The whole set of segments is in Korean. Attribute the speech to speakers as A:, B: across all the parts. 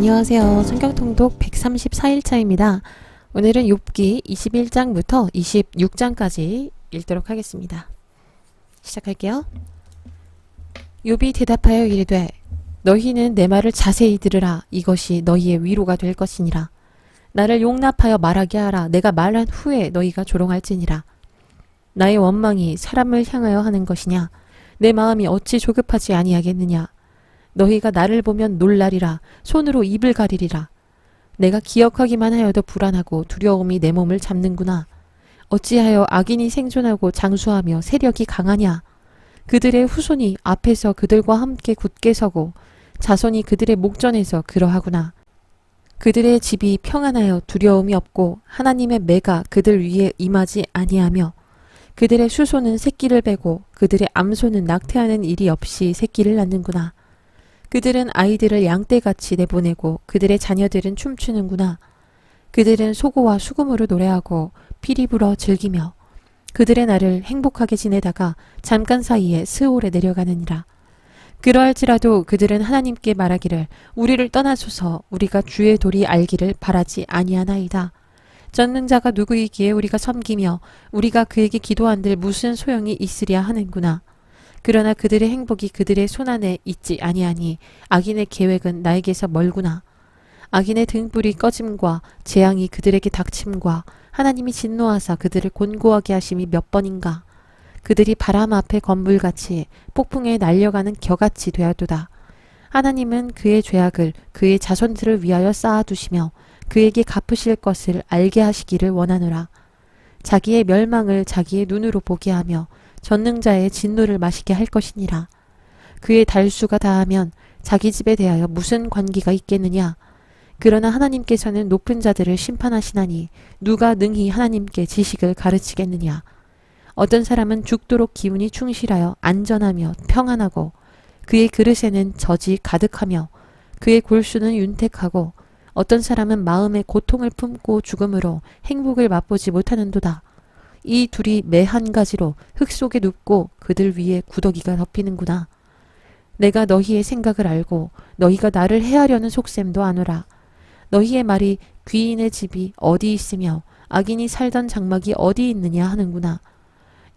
A: 안녕하세요. 성경통독 134일차입니다. 오늘은 욥기 21장부터 26장까지 읽도록 하겠습니다. 시작할게요. 욥이 대답하여 이르되 너희는 내 말을 자세히 들으라 이것이 너희의 위로가 될 것이니라 나를 용납하여 말하게 하라 내가 말한 후에 너희가 조롱할지니라 나의 원망이 사람을 향하여 하는 것이냐 내 마음이 어찌 조급하지 아니하겠느냐 너희가 나를 보면 놀라리라. 손으로 입을 가리리라. 내가 기억하기만 하여도 불안하고 두려움이 내 몸을 잡는구나. 어찌하여 악인이 생존하고 장수하며 세력이 강하냐? 그들의 후손이 앞에서 그들과 함께 굳게 서고 자손이 그들의 목전에서 그러하구나. 그들의 집이 평안하여 두려움이 없고 하나님의 매가 그들 위에 임하지 아니하며 그들의 수소는 새끼를 베고 그들의 암소는 낙태하는 일이 없이 새끼를 낳는구나. 그들은 아이들을 양떼같이 내보내고 그들의 자녀들은 춤추는구나. 그들은 소고와 수금으로 노래하고 피리 불어 즐기며 그들의 날을 행복하게 지내다가 잠깐 사이에 스올에 내려가느니라. 그러할지라도 그들은 하나님께 말하기를 우리를 떠나소서 우리가 주의 도리 알기를 바라지 아니하나이다. 전능자가 누구이기에 우리가 섬기며 우리가 그에게 기도한들 무슨 소용이 있으랴 하는구나. 그러나 그들의 행복이 그들의 손안에 있지 아니하니 악인의 계획은 나에게서 멀구나. 악인의 등불이 꺼짐과 재앙이 그들에게 닥침과 하나님이 진노하사 그들을 곤고하게 하심이 몇 번인가. 그들이 바람 앞에 건물같이 폭풍에 날려가는 겨같이 되었도다. 하나님은 그의 죄악을 그의 자손들을 위하여 쌓아두시며 그에게 갚으실 것을 알게 하시기를 원하노라. 자기의 멸망을 자기의 눈으로 보게 하며 전능자의 진노를 마시게 할 것이니라. 그의 달수가 다하면 자기 집에 대하여 무슨 관계가 있겠느냐? 그러나 하나님께서는 높은 자들을 심판하시나니 누가 능히 하나님께 지식을 가르치겠느냐? 어떤 사람은 죽도록 기운이 충실하여 안전하며 평안하고 그의 그릇에는 젖이 가득하며 그의 골수는 윤택하고 어떤 사람은 마음의 고통을 품고 죽음으로 행복을 맛보지 못하는도다. 이 둘이 매 한 가지로 흙 속에 눕고 그들 위에 구더기가 덮이는구나. 내가 너희의 생각을 알고 너희가 나를 해하려는 속셈도 아노라. 너희의 말이 귀인의 집이 어디 있으며 악인이 살던 장막이 어디 있느냐 하는구나.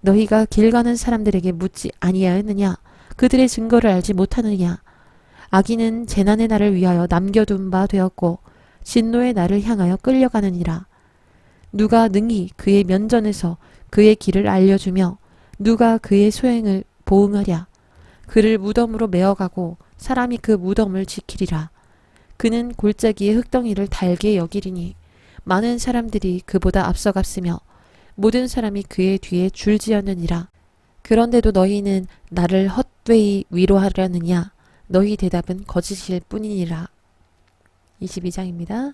A: 너희가 길 가는 사람들에게 묻지 아니하였느냐? 그들의 증거를 알지 못하느냐? 악인은 재난의 날을 위하여 남겨둔 바 되었고 진노의 날을 향하여 끌려가느니라. 누가 능히 그의 면전에서 그의 길을 알려주며 누가 그의 소행을 보응하랴. 그를 무덤으로 메어가고 사람이 그 무덤을 지키리라. 그는 골짜기의 흙덩이를 달게 여기리니 많은 사람들이 그보다 앞서갔으며 모든 사람이 그의 뒤에 줄지었느니라. 그런데도 너희는 나를 헛되이 위로하려느냐? 너희 대답은 거짓일 뿐이니라. 22장입니다.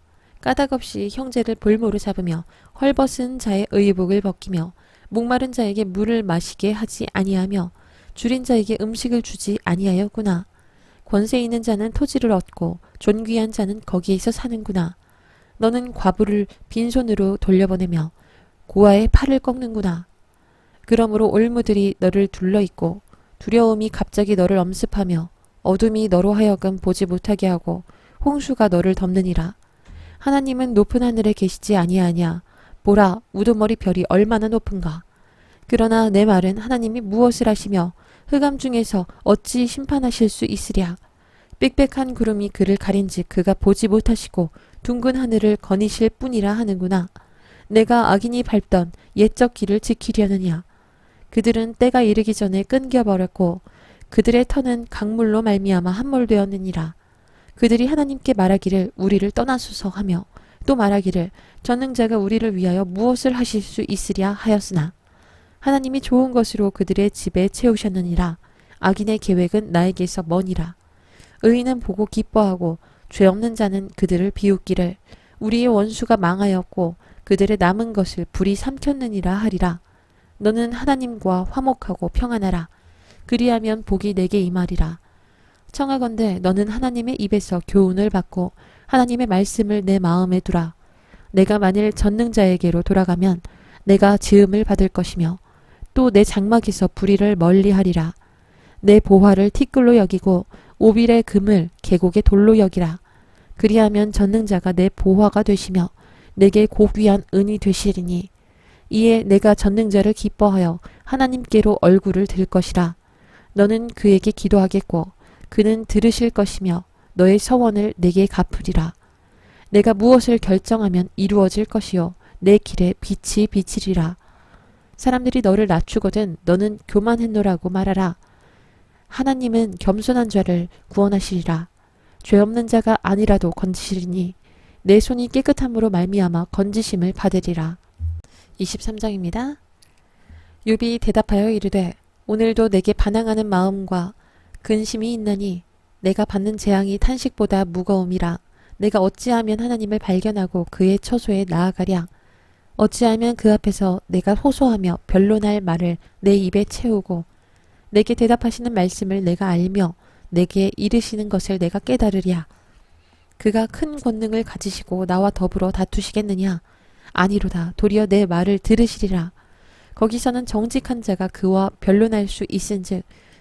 A: 까닭없이 형제를 볼모로 잡으며 헐벗은 자의 의복을 벗기며 목마른 자에게 물을 마시게 하지 아니하며 줄인 자에게 음식을 주지 아니하였구나. 권세 있는 자는 토지를 얻고 존귀한 자는 거기에서 사는구나. 너는 과부를 빈손으로 돌려보내며 고아의 팔을 꺾는구나. 그러므로 올무들이 너를 둘러있고 두려움이 갑자기 너를 엄습하며 어둠이 너로 하여금 보지 못하게 하고 홍수가 너를 덮느니라. 하나님은 높은 하늘에 계시지 아니하냐. 보라, 우두머리 별이 얼마나 높은가. 그러나 내 말은 하나님이 무엇을 하시며 흑암 중에서 어찌 심판하실 수 있으랴. 빽빽한 구름이 그를 가린즉 그가 보지 못하시고 둥근 하늘을 거니실 뿐이라 하는구나. 내가 악인이 밟던 옛적 길을 지키려느냐. 그들은 때가 이르기 전에 끊겨버렸고 그들의 터는 강물로 말미암아 함몰되었느니라. 그들이 하나님께 말하기를 우리를 떠나소서 하며 또 말하기를 전능자가 우리를 위하여 무엇을 하실 수 있으랴 하였으나 하나님이 좋은 것으로 그들의 집에 채우셨느니라 악인의 계획은 나에게서 머니라 의인은 보고 기뻐하고 죄 없는 자는 그들을 비웃기를 우리의 원수가 망하였고 그들의 남은 것을 불이 삼켰느니라 하리라. 너는 하나님과 화목하고 평안하라. 그리하면 복이 내게 임하리라. 청하건대 너는 하나님의 입에서 교훈을 받고 하나님의 말씀을 내 마음에 두라. 내가 만일 전능자에게로 돌아가면 내가 지음을 받을 것이며 또 내 장막에서 불의를 멀리하리라. 내 보화를 티끌로 여기고 오빌의 금을 계곡의 돌로 여기라. 그리하면 전능자가 내 보화가 되시며 내게 고귀한 은이 되시리니 이에 내가 전능자를 기뻐하여 하나님께로 얼굴을 들 것이라. 너는 그에게 기도하겠고 그는 들으실 것이며 너의 서원을 내게 갚으리라. 내가 무엇을 결정하면 이루어질 것이요 내 길에 빛이 비치리라. 사람들이 너를 낮추거든 너는 교만했노라고 말하라. 하나님은 겸손한 자를 구원하시리라. 죄 없는 자가 아니라도 건지시리니 내 손이 깨끗함으로 말미암아 건지심을 받으리라. 23장입니다. 욥이 대답하여 이르되 오늘도 내게 반항하는 마음과 근심이 있나니 내가 받는 재앙이 탄식보다 무거움이라 내가 어찌하면 하나님을 발견하고 그의 처소에 나아가랴. 어찌하면 그 앞에서 내가 호소하며 변론할 말을 내 입에 채우고 내게 대답하시는 말씀을 내가 알며 내게 이르시는 것을 내가 깨달으랴. 그가 큰 권능을 가지시고 나와 더불어 다투시겠느냐? 아니로다 도리어 내 말을 들으시리라. 거기서는 정직한 자가 그와 변론할 수 있은즉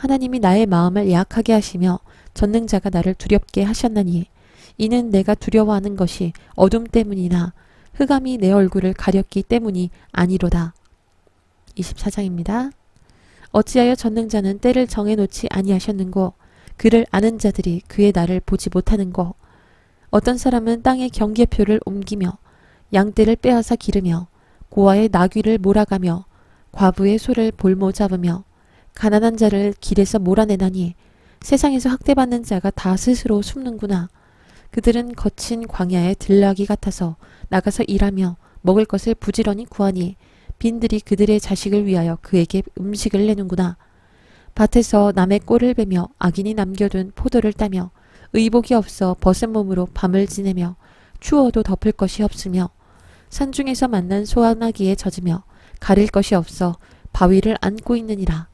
A: 하나님이 나의 마음을 약하게 하시며 전능자가 나를 두렵게 하셨나니 이는 내가 두려워하는 것이 어둠 때문이나 흑암이 내 얼굴을 가렸기 때문이 아니로다. 24장입니다. 어찌하여 전능자는 때를 정해놓지 아니하셨는고 그를 아는 자들이 그의 날을 보지 못하는고 어떤 사람은 땅의 경계표를 옮기며 양떼를 빼앗아 기르며 고아의 나귀를 몰아가며 과부의 소를 볼모 잡으며 가난한 자를 길에서 몰아내나니 세상에서 학대받는 자가 다 스스로 숨는구나. 그들은 거친 광야의 들나귀 같아서 나가서 일하며 먹을 것을 부지런히 구하니 빈들이 그들의 자식을 위하여 그에게 음식을 내는구나. 밭에서 남의 꼴을 베며 악인이 남겨둔 포도를 따며 의복이 없어 벗은 몸으로 밤을 지내며 추워도 덮을 것이 없으며 산중에서 만난 소나기에 젖으며 가릴 것이 없어 바위를 안고 있느니라.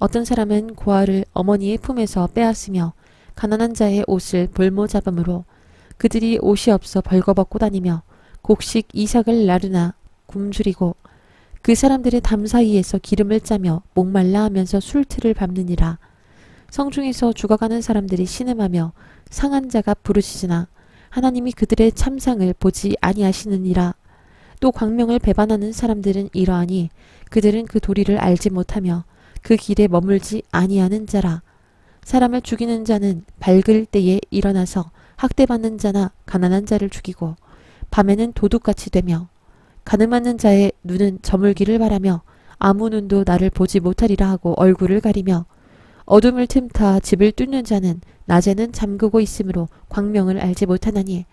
A: 어떤 사람은 고아를 어머니의 품에서 빼앗으며 가난한 자의 옷을 볼모 잡음으로 그들이 옷이 없어 벌거벗고 다니며 곡식 이삭을 나르나 굶주리고 그 사람들의 담 사이에서 기름을 짜며 목말라 하면서 술틀을 밟느니라. 성중에서 죽어가는 사람들이 신음하며 상한 자가 부르시으나 하나님이 그들의 참상을 보지 아니하시느니라. 또 광명을 배반하는 사람들은 이러하니 그들은 그 도리를 알지 못하며 그 길에 머물지 아니하는 자라. 사람을 죽이는 자는 밝을 때에 일어나서 학대받는 자나 가난한 자를 죽이고 밤에는 도둑같이 되며 가늠하는 자의 눈은 저물기를 바라며 아무 눈도 나를 보지 못하리라 하고 얼굴을 가리며 어둠을 틈타 집을 뚫는 자는 낮에는 잠그고 있으므로 광명을 알지 못하나니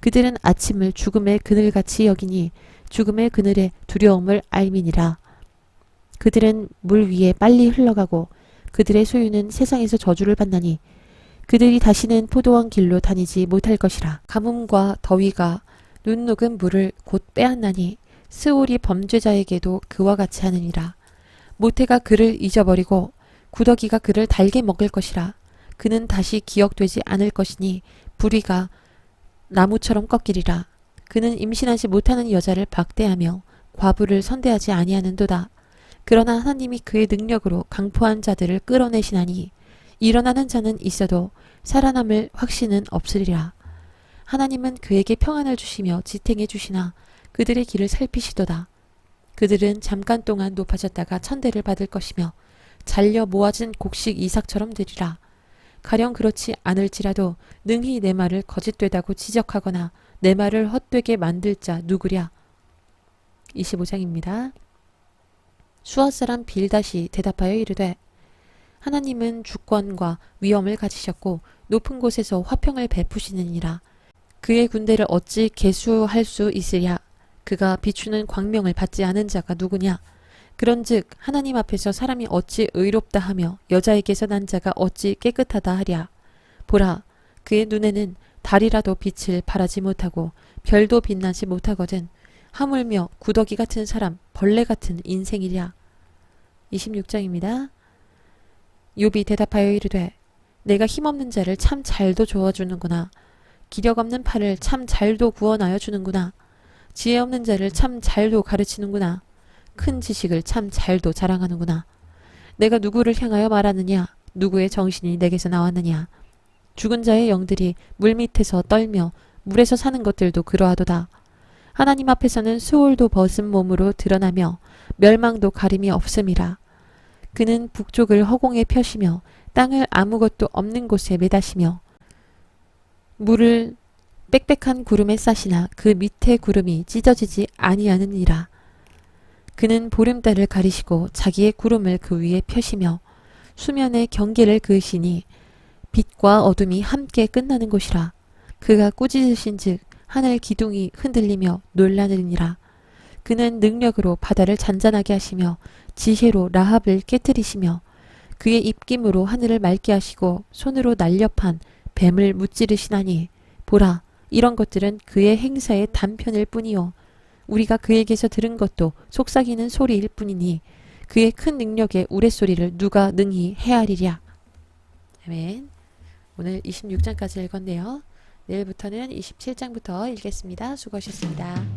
A: 그들은 아침을 죽음의 그늘같이 여기니 죽음의 그늘의 두려움을 알미니라. 그들은 물 위에 빨리 흘러가고 그들의 소유는 세상에서 저주를 받나니 그들이 다시는 포도원 길로 다니지 못할 것이라. 가뭄과 더위가 눈 녹은 물을 곧 빼앗나니 스올이 범죄자에게도 그와 같이 하느니라. 모태가 그를 잊어버리고 구더기가 그를 달게 먹을 것이라. 그는 다시 기억되지 않을 것이니 불의가 나무처럼 꺾이리라. 그는 임신하지 못하는 여자를 박대하며 과부를 선대하지 아니하는도다. 그러나 하나님이 그의 능력으로 강포한 자들을 끌어내시나니 일어나는 자는 있어도 살아남을 확신은 없으리라. 하나님은 그에게 평안을 주시며 지탱해 주시나 그들의 길을 살피시도다. 그들은 잠깐 동안 높아졌다가 천대를 받을 것이며 잘려 모아진 곡식 이삭처럼 되리라. 가령 그렇지 않을지라도 능히 내 말을 거짓되다고 지적하거나 내 말을 헛되게 만들 자 누구랴. 25장입니다. 수아 사람 빌다시 대답하여 이르되 하나님은 주권과 위엄을 가지셨고 높은 곳에서 화평을 베푸시느니라. 그의 군대를 어찌 계수할 수 있으랴. 그가 비추는 광명을 받지 않은 자가 누구냐. 그런즉 하나님 앞에서 사람이 어찌 의롭다 하며 여자에게서 난 자가 어찌 깨끗하다 하랴. 보라, 그의 눈에는 달이라도 빛을 발하지 못하고 별도 빛나지 못하거든. 하물며 구더기 같은 사람, 벌레 같은 인생이랴. 26장입니다. 욥이 대답하여 이르되 내가 힘없는 자를 참 잘도 도와주는구나. 기력 없는 팔을 참 잘도 구원하여 주는구나. 지혜 없는 자를 참 잘도 가르치는구나. 큰 지식을 참 잘도 자랑하는구나. 내가 누구를 향하여 말하느냐? 누구의 정신이 내게서 나왔느냐? 죽은 자의 영들이 물 밑에서 떨며 물에서 사는 것들도 그러하도다. 하나님 앞에서는 수월도 벗은 몸으로 드러나며 멸망도 가림이 없음이라. 그는 북쪽을 허공에 펴시며 땅을 아무것도 없는 곳에 매다시며 물을 빽빽한 구름에 싸시나 그 밑에 구름이 찢어지지 아니하느니라. 그는 보름달을 가리시고 자기의 구름을 그 위에 펴시며 수면의 경계를 그으시니 빛과 어둠이 함께 끝나는 곳이라. 그가 꾸짖으신즉 하늘 기둥이 흔들리며 놀라느니라. 그는 능력으로 바다를 잔잔하게 하시며 지혜로 라합을 깨뜨리시며 그의 입김으로 하늘을 맑게 하시고 손으로 날렵한 뱀을 무찌르시나니 보라 이런 것들은 그의 행사의 단편일 뿐이요. 우리가 그에게서 들은 것도 속삭이는 소리일 뿐이니 그의 큰 능력의 우레소리를 누가 능히 헤아리랴. 아멘. 오늘 26장까지 읽었네요 내일부터는 27장부터 읽겠습니다. 수고하셨습니다